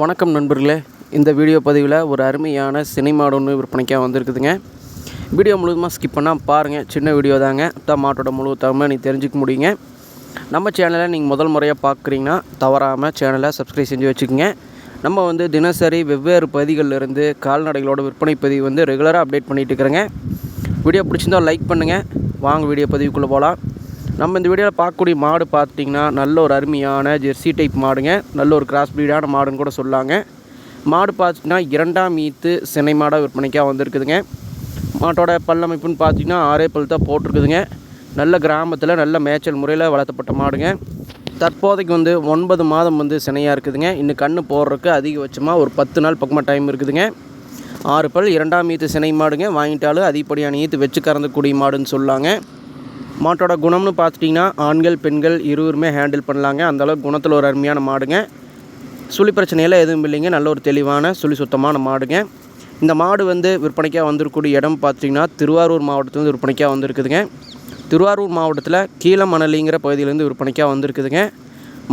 வணக்கம் நண்பர்களே. இந்த வீடியோ பதிவில் ஒரு அருமையான சினிமாடு ஒன்று விற்பனைக்காக வந்திருக்குதுங்க. வீடியோ முழுவதுமாக ஸ்கிப் பண்ணால் பாருங்கள் சின்ன வீடியோ தாங்க. தான் மாட்டோட முழு தகவல் நீங்கள் தெரிஞ்சுக்க முடியுங்க. நம்ம சேனலை நீங்கள் முதல் முறையாக பார்க்குறீங்கன்னா தவறாமல் சேனலை சப்ஸ்கிரைப் செஞ்சு வச்சுக்கோங்க. நம்ம வந்து தினசரி வெவ்வேறு பதிகளில் இருந்து கால்நடைகளோட விற்பனை பதிவு வந்து ரெகுலராக அப்டேட் பண்ணிகிட்டு இருக்கிறேங்க. வீடியோ பிடிச்சிருந்தா லைக் பண்ணுங்கள் வாங்க வீடியோ பதிவுக்குள்ளே போகலாம் நம்ம இந்த வீடியோவில் பார்க்கக்கூடிய மாடு பார்த்திங்கன்னா நல்ல ஒரு அருமையான ஜெர்சி டைப் மாடுங்க. நல்ல ஒரு கிராஸ் ப்ரீடான மாடுன்னு கூட சொல்லாங்க. மாடு பார்த்திங்கன்னா இரண்டாம் ஈத்து சினை மாடாக விற்பனைக்காக வந்திருக்குதுங்க. மாட்டோட பல்லமைப்புன்னு பார்த்தீங்கன்னா ஆறே பல் தான் போட்டிருக்குதுங்க. நல்ல கிராமத்தில் நல்ல மேய்ச்சல் முறையில் வளர்த்தப்பட்ட மாடுங்க. தற்போதைக்கு வந்து ஒன்பது மாதம் வந்து சினையாக இருக்குதுங்க. இன்னும் கண்ணு போடுறதுக்கு அதிகபட்சமாக ஒரு பத்து நாள் பக்கமாக டைம் இருக்குதுங்க. ஆறு பல் இரண்டாம் ஈத்து சினை மாடுங்க. வாங்கிட்டாலும் அதிகப்படியான ஈத்து வச்சு கறந்தக்கூடிய மாடுன்னு சொல்லாங்க. மாட்டோட குணம்னு பார்த்துட்டிங்கன்னா ஆண்கள் பெண்கள் இருவருமே ஹேண்டில் பண்ணலாங்க. அந்தளவுக்கு குணத்தில் ஒரு அருமையான மாடுங்க. சுழி பிரச்சனையெல்லாம் எதுவும் இல்லைங்க. நல்ல ஒரு தெளிவான சுழி சுத்தமான மாடுங்க. இந்த மாடு வந்து விற்பனைக்காக வந்திருக்கக்கூடிய இடம் பார்த்திங்கன்னா திருவாரூர் மாவட்டத்துலேருந்து விற்பனைக்காக வந்திருக்குதுங்க. திருவாரூர் மாவட்டத்தில் கீழமணலிங்கிற பகுதியிலேருந்து விற்பனைக்காக வந்திருக்குதுங்க.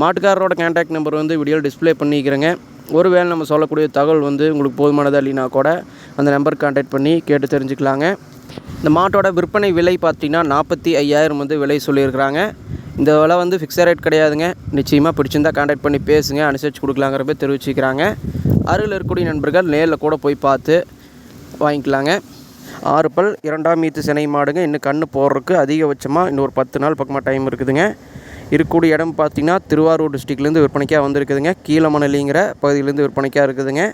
மாட்டுக்காரரோட கான்டாக்ட் நம்பர் வந்து வீடியோவில் டிஸ்ப்ளே பண்ணிக்கிறேங்க. ஒருவேளை நம்ம சொல்லக்கூடிய தகவல் வந்து உங்களுக்கு போதுமானதாக இல்லைனா கூட அந்த நம்பர் கான்டாக்ட் பண்ணி கேட்டு தெரிஞ்சுக்கலாங்க. இந்த மாட்டோட விற்பனை விலை பார்த்திங்கன்னா நாற்பத்தி ஐயாயிரம் வந்து விலை சொல்லியிருக்கிறாங்க. இந்த விலை வந்து ஃபிக்ஸட் ரேட் கிடையாதுங்க. நிச்சயமாக பிடிச்சிருந்தா காண்டாக்ட் பண்ணி பேசுங்க அனுசரித்து கொடுக்கலாங்கிற போய் தெரிவிச்சுக்கிறாங்க. அருகில் இருக்கக்கூடிய நண்பர்கள் நேரில் கூட போய் பார்த்து வாங்கிக்கலாங்க. ஆறு பல் இரண்டாம் மீத்து சினை மாடுங்க. இன்னும் கண்ணு போடுறதுக்கு அதிகபட்சமாக இன்னும் ஒரு பத்து நாள் பக்கமாக டைம் இருக்குதுங்க. இருக்கக்கூடிய இடம் பார்த்திங்கன்னா திருவாரூர் டிஸ்ட்ரிக்ட்லேருந்து விற்பனைக்காக வந்திருக்குதுங்க. கீழமணலிங்கிற பகுதியிலேருந்து விற்பனைக்காக இருக்குதுங்க.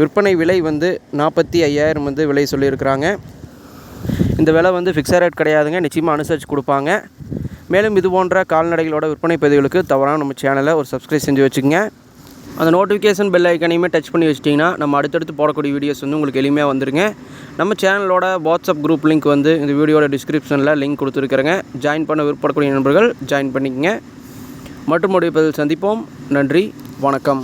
விற்பனை விலை வந்து நாற்பத்தி ஐயாயிரம் வந்து விலை சொல்லியிருக்கிறாங்க. இந்த விலை வந்து ஃபிக்ஸட் ரேட் கிடையாதுங்க. நிச்சயமாக அனுசரித்து கொடுப்பாங்க. மேலும் இது போன்ற கால்நடைகளோட விற்பனை பதிவுகளுக்கு தவறாக நம்ம சேனலை ஒரு சப்ஸ்கிரைப் செஞ்சு வச்சுக்கோங்க. அந்த நோட்டிஃபிகேஷன் பெல் ஐக்கனையுமே டச் பண்ணி வச்சிட்டிங்கன்னா நம்ம அடுத்தடுத்து போடக்கூடிய வீடியோஸ் வந்து உங்களுக்கு எளிமையாக வந்துருங்க. நம்ம சேனலோட வாட்ஸ்அப் குரூப் லிங்க் வந்து இந்த வீடியோட டிஸ்கிரிப்ஷனில் லிங்க் கொடுத்துருக்குறேங்க. ஜாயின் பண்ண விருப்பப்படக்கூடிய நண்பர்கள் ஜாயின் பண்ணிக்கங்க. மற்றும் பதில் சந்திப்போம். நன்றி. வணக்கம்.